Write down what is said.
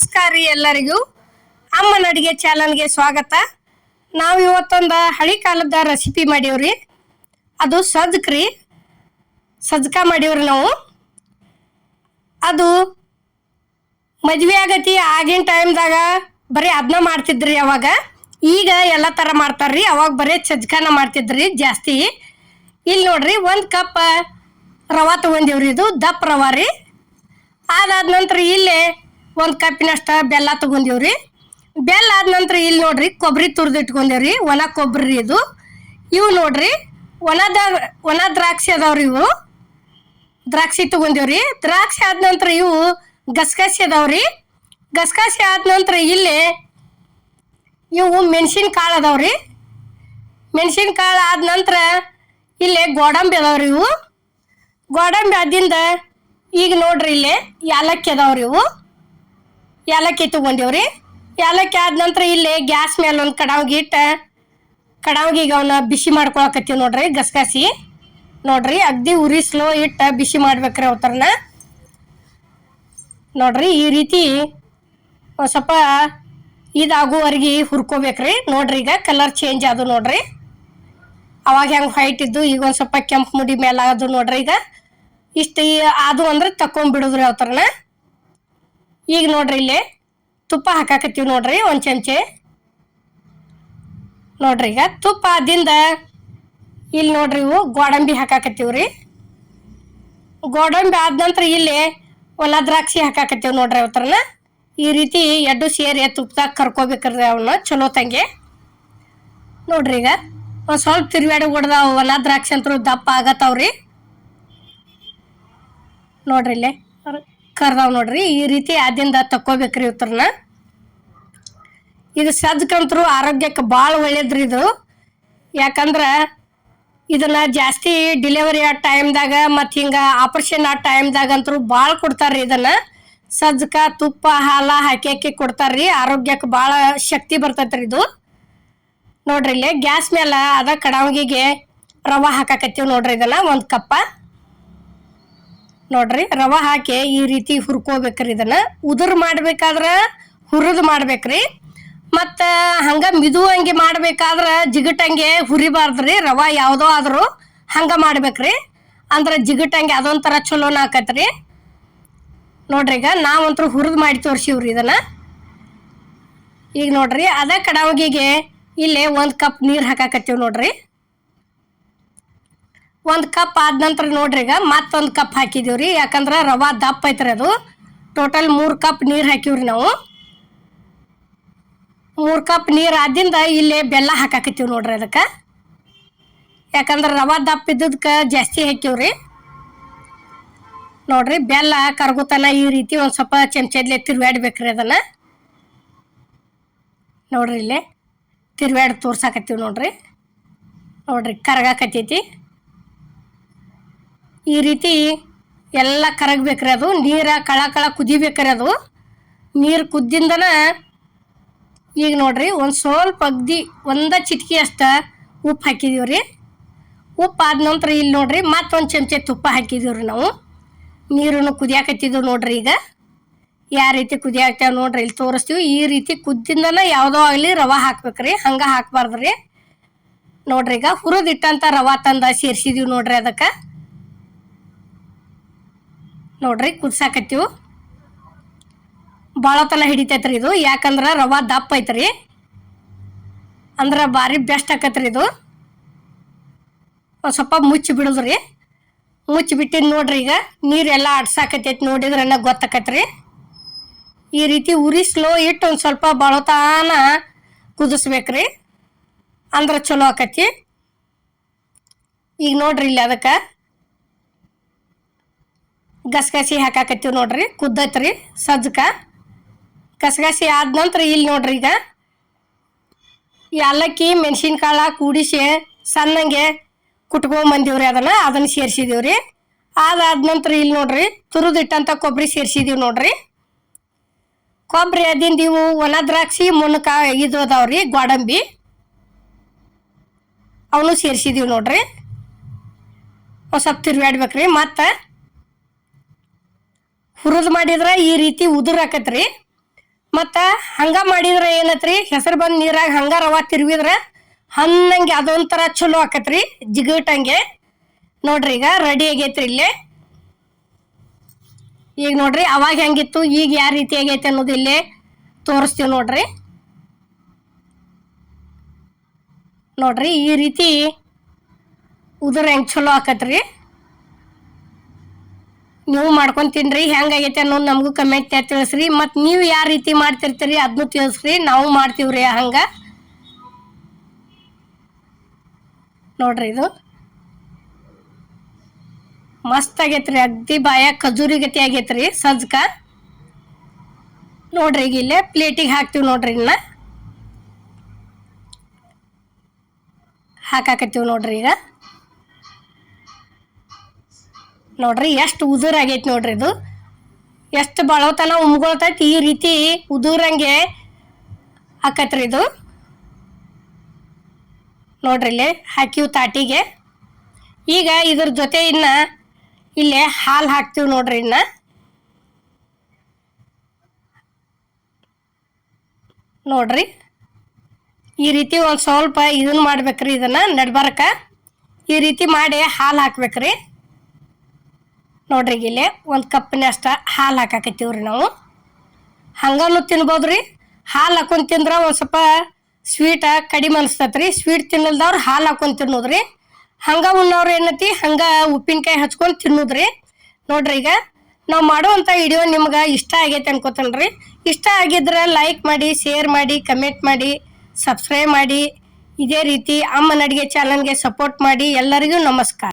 ನಮಸ್ಕಾರ ರೀ ಎಲ್ಲರಿಗೂ. ಅಮ್ಮನ ಅಡಿಗೆ ಚಾನಲ್ಗೆ ಸ್ವಾಗತ. ನಾವು ಇವತ್ತೊಂದು ಹಳಿ ಕಾಲದ ರೆಸಿಪಿ ಮಾಡೀವ್ರಿ. ಅದು ಸಜ್ಕ ರೀ. ಸಜ್ಕ ಮಾಡೀವ್ರಿ ನಾವು. ಅದು ಮದ್ವೆ ಆಗತಿ ಆಗಿನ ಟೈಮ್ದಾಗ ಬರೀ ಅದನ್ನ ಮಾಡ್ತಿದ್ರಿ ಅವಾಗ. ಈಗ ಎಲ್ಲ ಥರ ಮಾಡ್ತಾರ್ರಿ. ಅವಾಗ ಬರೀ ಸಜ್ಕನ ಮಾಡ್ತಿದ್ರಿ ಜಾಸ್ತಿ. ಇಲ್ಲಿ ನೋಡ್ರಿ ಒಂದು ಕಪ್ ರವಾ ತೊಗೊಂಡಿವ್ರಿ ಇದು ದಪ್ಪ ರವಾ ರೀ. ಅದಾದ ನಂತರ ಇಲ್ಲೇ ಒಂದು ಕಪ್ಪಿನಷ್ಟ ಬೆಲ್ಲ ತಗೊಂಡಿವ್ರಿ. ಬೆಲ್ಲ ಆದ ನಂತರ ಇಲ್ಲಿ ನೋಡ್ರಿ ಕೊಬ್ಬರಿ ತುರ್ದು ಇಟ್ಕೊಂಡೇವ್ರಿ, ಒಣ ಕೊಬ್ಬರಿ ಇದು. ಇವು ನೋಡ್ರಿ, ಒಣದ, ಒಣ ದ್ರಾಕ್ಷಿ ಅದಾವ್ರಿ ಇವು. ದ್ರಾಕ್ಷಿ ತಗೊಂಡೇವ್ರಿ. ದ್ರಾಕ್ಷಿ ಆದ ನಂತರ ಇವು ಗಸಗಸಿ ಅದಾವ್ರಿ. ಗಸಗಸಿ ಆದ ನಂತರ ಇಲ್ಲಿ ಇವು ಮೆಣಸಿನ ಕಾಳು ಅದಾವ್ರಿ. ಮೆಣಸಿನ ಕಾಳು ಆದ ನಂತರ ಇಲ್ಲಿ ಗೋಡಂಬಿ ಅದಾವ್ರಿ ಇವು. ಗೋಡಂಬಿ ಆದಿಂದ ಈಗ ನೋಡ್ರಿ ಇಲ್ಲಿ ಯಾಲಕ್ಕಿ ಅದಾವ್ರಿ ಇವು. ಯಾಲಕ್ಕಿ ತಗೊಂಡೇವ್ರಿ? ಏಲಕ್ಕಿ ಆದ ನಂತರ ಇಲ್ಲಿ ಗ್ಯಾಸ್ ಮೇಲೆ ಒಂದು ಕಡಾವ್ಗೆ ಇಟ್ಟು ಈಗ ಅವನ್ನ ಬಿಸಿ ಮಾಡ್ಕೊಳಕತ್ತೀವಿ ನೋಡ್ರಿ, ಗಸಗಸಿ. ನೋಡ್ರಿ, ಅಗ್ದಿ ಉರಿ ಸ್ಲೋ ಇಟ್ಟು ಬಿಸಿ ಮಾಡ್ಬೇಕ್ರಿ ಅವತರನ. ನೋಡ್ರಿ, ಈ ರೀತಿ ಸ್ವಲ್ಪ ಇದಾಗುವರೆಗೆ ಹುರ್ಕೋಬೇಕ್ರಿ. ನೋಡ್ರಿ ಈಗ ಕಲರ್ ಚೇಂಜ್ ಅದು ನೋಡ್ರಿ. ಅವಾಗ ಹೆಂಗೆ ವೈಟ್ ಇದ್ದು, ಈಗ ಒಂದು ಸ್ವಲ್ಪ ಕೆಂಪು ಮುಡಿ ಮೇಲೆ ಅದು ನೋಡ್ರಿ ಈಗ. ಇಷ್ಟು ಅದು ಅಂದ್ರೆ ತಕೊಂಡ್ಬಿಡುದ್ರಿ ಅವತರನ. ಈಗ ನೋಡ್ರಿ ಇಲ್ಲಿ ತುಪ್ಪ ಹಾಕಾಕತ್ತೀವಿ ನೋಡ್ರಿ ಒಂದು ಚಮಚೆ. ನೋಡ್ರಿ ಈಗ ತುಪ್ಪ ಆದಿಂದ ಇಲ್ಲಿ ನೋಡ್ರಿ ಇವು ಗೋಡಂಬಿ ರೀ. ಗೋಡಂಬಿ ಆದ ನಂತರ ಇಲ್ಲಿ ಒಲ ದ್ರಾಕ್ಷಿ ಹಾಕಾಕತ್ತೀವಿ ನೋಡ್ರಿ ಅವತ್ರನ. ಈ ರೀತಿ ಎಡ್ಡು ಸೇರಿ ತುಪ್ಪದಾಗ ಕರ್ಕೋಬೇಕ್ರಿ ಅವನ್ನ ಚಲೋ ತಂಗೆ. ನೋಡ್ರಿ ಈಗ ಒಂದು ಸ್ವಲ್ಪ ತಿರುವಾಡಿ ಹೊಡೆದ ಒಲ ದ್ರಾಕ್ಷಿ ಅಂತೂ ದಪ್ಪ ಆಗತ್ತವ್ರಿ. ನೋಡ್ರಿ ಇಲ್ಲೇ. ಕರ್ದಾವ್ ನೋಡ್ರಿ, ಈ ರೀತಿ ಆದಿಂದ ತಕ್ಕೋಬೇಕ್ರಿ ಇವ್ರನ್ನ ಇದು ಸದ್ಕಂತರು ಆರೋಗ್ಯಕ್ಕೆ ಭಾಳ ಒಳ್ಳೇದ್ರಿ ಇದು. ಯಾಕಂದ್ರೆ ಇದನ್ನ ಜಾಸ್ತಿ ಡಿಲಿವರಿ ಆ ಟೈಮ್ದಾಗ ಮತ್ತು ಹಿಂಗೆ ಆಪರೇಷನ್ ಆ ಟೈಮ್ದಾಗ ಅಂತೂ ಭಾಳ ಕೊಡ್ತಾರ್ರಿ ಇದನ್ನ. ಸಜ್ಜಕ ತುಪ್ಪ, ಹಾಲ ಹಾಕಿ ಹಾಕಿ ಕೊಡ್ತಾರ್ರಿ, ಆರೋಗ್ಯಕ್ಕೆ ಭಾಳ ಶಕ್ತಿ ಬರ್ತೈತ್ರಿ ಇದು. ನೋಡ್ರಿ ಇಲ್ಲಿ ಗ್ಯಾಸ್ ಮೇಲೆ ಅದ ಕಡಾವಿಗೆ ರವೆ ಹಾಕಾಕತ್ತೀವಿ ನೋಡ್ರಿ ಇದನ್ನ ಒಂದು ಕಪ್ಪ. ನೋಡ್ರಿ, ರವೆ ಹಾಕಿ ಈ ರೀತಿ ಹುರ್ಕೋಬೇಕ್ರಿ ಇದನ್ನ. ಉದುರ್ ಮಾಡ್ಬೇಕಾದ್ರ ಹುರಿದು ಮಾಡ್ಬೇಕ್ರಿ. ಮತ್ತು ಹಂಗ ಮಿದು ಹಂಗೆ ಮಾಡ್ಬೇಕಾದ್ರೆ ಜಿಗಟಂಗೆ ಹುರಿಬಾರ್ದ್ರಿ, ರವ ಯಾವುದೋ ಆದರೂ ಹಂಗೆ ಮಾಡ್ಬೇಕ್ರಿ. ಅಂದ್ರೆ ಜಿಗಟಂಗೆ ಅದೊಂಥರ ಚಲೋನ ಆಕತ್ರಿ. ನೋಡ್ರಿ ಈಗ ನಾವಂತೂ ಹುರಿದು ಮಾಡಿ ತೋರ್ಸಿವ್ರಿ ಇದನ್ನ. ಈಗ ನೋಡ್ರಿ, ಅದ ಕಡಾವಿಗೆ ಇಲ್ಲೇ ಒಂದು ಕಪ್ ನೀರು ಹಾಕಾಕತ್ತೀವಿ ನೋಡ್ರಿ. ಒಂದು ಕಪ್ ಆದ ನಂತರ ನೋಡ್ರಿ ಈಗ ಮತ್ತೊಂದು ಕಪ್ ಹಾಕಿದೀವ್ರಿ. ಯಾಕಂದ್ರೆ ರವಾ ದಪ್ಪ ಐತ್ರಿ ಅದು. ಟೋಟಲ್ ಮೂರು ಕಪ್ ನೀರು ಹಾಕಿವ್ರಿ ನಾವು. ಮೂರು ಕಪ್ ನೀರು ಆದಿಂದ ಇಲ್ಲಿ ಬೆಲ್ಲ ಹಾಕಾಕತ್ತೀವಿ ನೋಡ್ರಿ ಅದಕ್ಕೆ. ಯಾಕಂದ್ರೆ ರವಾ ದಪ್ಪ ಇದ್ದದಕ್ಕೆ ಜಾಸ್ತಿ ಹಾಕಿವ್ರಿ. ನೋಡ್ರಿ ಬೆಲ್ಲ ಕರ್ಗುತನ ಈ ರೀತಿ ಒಂದು ಸ್ವಲ್ಪ ಚಮಚದ್ಲೆ ತಿರ್ವಾಡ್ಬೇಕ್ರಿ ಅದನ್ನು. ನೋಡ್ರಿ ಇಲ್ಲಿ ತಿರ್ವ್ಯಾಡ್ ತೋರ್ಸಾಕತ್ತೀವಿ ನೋಡ್ರಿ. ನೋಡ್ರಿ ಕರಗಾಕತ್ತೈತಿ. ಈ ರೀತಿ ಎಲ್ಲ ಕರಗಬೇಕ್ರಿ ಅದು. ನೀರು ಕಳ ಕಳ ಕುದಿಬೇಕ್ರಿ ಅದು. ನೀರು ಕುದ್ದಿಂದನ ಈಗ ನೋಡ್ರಿ ಒಂದು ಸ್ವಲ್ಪ ಅಗ್ದಿ ಒಂದ ಚಿಟಕಿ ಅಷ್ಟ ಉಪ್ಪು ಹಾಕಿದೀವಿ ರೀ. ಉಪ್ಪು ಆದ ನಂತರ ಇಲ್ಲಿ ನೋಡ್ರಿ ಮತ್ತೊಂದು ಚಮಚೆ ತುಪ್ಪ ಹಾಕಿದೀವಿ ರೀ ನಾವು. ನೀರನ್ನು ಕುದಿಯಾಕತ್ತಿದ್ದು ನೋಡ್ರಿ ಈಗ. ಯಾವ ರೀತಿ ಕುದಿಯಾಕ್ತೇವೆ ನೋಡ್ರಿ ಇಲ್ಲಿ ತೋರಿಸ್ತೀವಿ. ಈ ರೀತಿ ಕುದ್ದಿಂದನ ಯಾವುದೋ ಆಗಲಿ ರವೆ ಹಾಕ್ಬೇಕ್ರಿ. ಹಂಗೆ ಹಾಕ್ಬಾರ್ದ್ರಿ. ನೋಡ್ರಿ ಈಗ ಹುರಿದಿಟ್ಟಂಥ ರವೆ ತಂದು ಸೇರಿಸಿದೀವಿ ನೋಡ್ರಿ ಅದಕ್ಕೆ. ನೋಡ್ರಿ, ಕುದ್ಸಾಕತ್ತೀವಿ. ಭಾಳ ತನ ಹಿಡಿತೈತ್ರಿ ಇದು. ಯಾಕಂದ್ರೆ ರವಾ ದಪ್ಪ ಐತ್ರಿ. ಅಂದ್ರೆ ಭಾರಿ ಬೆಸ್ಟ್ ಆಕತ್ರಿ ಇದು. ಒಂದು ಸ್ವಲ್ಪ ಮುಚ್ಚಿ ಬಿಡುದ್ರಿ. ಮುಚ್ಚಿ ಬಿಟ್ಟಿದ್ದು ನೋಡ್ರಿ ಈಗ. ನೀರೆಲ್ಲ ಅಡ್ಸಾಕತೈತಿ ನೋಡಿದ್ರೆ ಗೊತ್ತಾಕತ್ರಿ. ಈ ರೀತಿ ಉರಿ ಸ್ಲೋ ಇಟ್ಟು ಒಂದು ಸ್ವಲ್ಪ ಬಳತಾನ ಕುದಿಸ್ಬೇಕ್ರಿ. ಅಂದ್ರೆ ಚಲೋ ಆಕತಿ ಈಗ ನೋಡ್ರಿ ಇಲ್ಲಿ ಅದಕ್ಕೆ. ಗಸಗಸಿ ಹಾಕಾಕತ್ತೀವಿ ನೋಡ್ರಿ, ಕುದ್ದೈತ್ರಿ ಸಜ್ಜಕ ಗಸಗಸಿ ಆದ ನಂತರ ಇಲ್ಲಿ ನೋಡ್ರಿ ಈಗ. ಏಲಕ್ಕಿ ಮೆಣಸಿನ್ಕಾಳ, ಕೂಡಿಸಿ ಸಣ್ಣಂಗೆ ಕುಟ್ಕೊಂಬಂದಿವ್ರಿ ಅದನ್ನ ಅದನ್ನ ಸೇರಿಸಿದೀವ್ರಿ. ಅದಾದ ನಂತರ ಇಲ್ಲಿ ನೋಡ್ರಿ ತುರಿದಿಟ್ಟಂಥ ಕೊಬ್ಬರಿ ಸೇರಿಸಿದೀವಿ ನೋಡ್ರಿ. ಕೊಬ್ಬರಿ ಅದಿಂದ ಇವು ಒಣ ದ್ರಾಕ್ಷಿ ಮುನಕ ಇದು ಅದಾವ್ರಿ, ಗೋಡಂಬಿ. ಅವನು ಸೇರಿಸಿದೀವಿ ನೋಡ್ರಿ. ಒಂದು ಸ್ವಲ್ಪ ತಿರ್ವಾಡ್ಬೇಕ್ರಿ ಮತ್ತು ಹುರಿದು ಮಾಡಿದ್ರೆ ಈ ರೀತಿ ಉದುರ್ ಆಕತ್ರಿ ಮತ್ತು ಹಂಗ ಮಾಡಿದ್ರೆ ಏನತ್ರಿ? ಹೆಸರು ಬಂದು ನೀರಾಗ ಹಂಗ ರವ ತಿರುವಿದ್ರೆ ಹನ್ನಂಗೆ ಅದೊಂಥರ ಚಲೋ ಆಕತ್ರಿ, ಜಿಗಟಂಗೆ. ನೋಡ್ರಿ ಈಗ ರೆಡಿ ಆಗೈತ್ರಿ ಇಲ್ಲೇ. ಈಗ ನೋಡ್ರಿ ಅವಾಗ ಹೆಂಗಿತ್ತು, ಈಗ ಯಾವ ರೀತಿ ಆಗೈತೆ ಅನ್ನೋದು ಇಲ್ಲೇ ತೋರಿಸ್ತೀವಿ ನೋಡ್ರಿ. ನೋಡ್ರಿ ಈ ರೀತಿ ಉದುರ್ ಹೆಂಗೆ ಚಲೋ ಆಕತ್ರಿ. ನೀವು ಮಾಡ್ಕೊಂಡ್ ತಿನ್ರಿ ಹೆಂಗಾಗೈತೆ ಅನ್ನೋದು ನಮಗೂ ಕಮೆಂಟ್ ತಿಳಿಸ್ರಿ. ಮತ್ತು ನೀವು ಯಾವ ರೀತಿ ಮಾಡ್ತಿರ್ತೀರಿ ಅದನ್ನು ತಿಳಿಸ್ರಿ, ನಾವು ಮಾಡ್ತೀವ್ರಿ ಹಂಗ. ನೋಡ್ರಿ ಇದು. ಮಸ್ತ್ ಆಗೈತ್ರಿ, ಅಗ್ದಿ ಬಾಯ ಖಜೂರಿ ಗತಿ ಆಗೈತ್ರಿ ಸಜ್ಕ. ನೋಡ್ರಿ ಈಗ ಇಲ್ಲೇ ಪ್ಲೇಟಿಗೆ ಹಾಕ್ತೀವಿ ನೋಡ್ರಿ ಇನ್ನ ಹಾಕಾಕತ್ತೀವಿ ನೋಡ್ರಿ ಈಗ. ನೋಡ್ರಿ, ಎಷ್ಟು ಉದುರ್ ಆಗೈತಿ ನೋಡ್ರಿ ಇದು. ಎಷ್ಟು ಬಳೋತನ ಉಮ್ಗೊಳ್ತೈತಿ, ಈ ರೀತಿ ಉದುರಂಗೆ ಹಾಕತ್ರಿ ಇದು. ನೋಡ್ರಿ ಇಲ್ಲಿ ಹಾಕಿವ್ ತಾಟಿಗೆ. ಈಗ ಇದ್ರ ಜೊತೆ ಇನ್ನ ಇಲ್ಲೇ ಹಾಲು ಹಾಕ್ತೀವಿ ನೋಡ್ರಿ ಇನ್ನ. ನೋಡ್ರಿ, ಈ ರೀತಿ ಒಂದು ಸ್ವಲ್ಪ ಇದನ್ನ ಮಾಡ್ಬೇಕ್ರಿ ಇದನ್ನ, ನಡ್ಬಾರಕ. ಈ ರೀತಿ ಮಾಡಿ ಹಾಲು ಹಾಕ್ಬೇಕ್ರಿ. ನೋಡ್ರಿ ಇಲ್ಲಿ ಒಂದು ಕಪ್ಪಿನಷ್ಟ ಹಾಲು ಹಾಲು ರೀ ನಾವು. ಹಂಗಾನು ತಿನ್ಬೋದು ರೀ ಹಾಲು ಹಾಕೊಂಡು ತಿಂದ್ರೆ ಒಂದು ಸ್ವಲ್ಪ ಸ್ವೀಟ ಕಡಿಮೆ ಅನಿಸ್ತತ್ರಿ. ಸ್ವೀಟ್ ತಿನ್ನಲ್ದವ್ರು ಹಾಲು ಹಾಕೊಂಡು ತಿನ್ನೋದು ರೀ ಹಂಗ ಉಣ್ಣವ್ರು ಏನೈತಿ? ಹಂಗ ಉಪ್ಪಿನಕಾಯಿ ಹಚ್ಕೊಂಡು ತಿನ್ನೋದ್ರಿ. ನೋಡ್ರಿ ಈಗ ನಾವು ಮಾಡುವಂಥ ವಿಡಿಯೋ ನಿಮ್ಗೆ ಇಷ್ಟ ಆಗೈತೆ ಅನ್ಕೋತೇನ್ರಿ. ಇಷ್ಟ ಆಗಿದ್ರೆ ಲೈಕ್ ಮಾಡಿ ಶೇರ್ ಮಾಡಿ ಕಮೆಂಟ್ ಮಾಡಿ ಸಬ್ಸ್ಕ್ರೈಬ್ ಮಾಡಿ. ಇದೇ ರೀತಿ ಅಮ್ಮನ ಅಡುಗೆ ಚಾನಲ್ಗೆ ಸಪೋರ್ಟ್ ಮಾಡಿ ಎಲ್ಲರಿಗೂ ನಮಸ್ಕಾರ.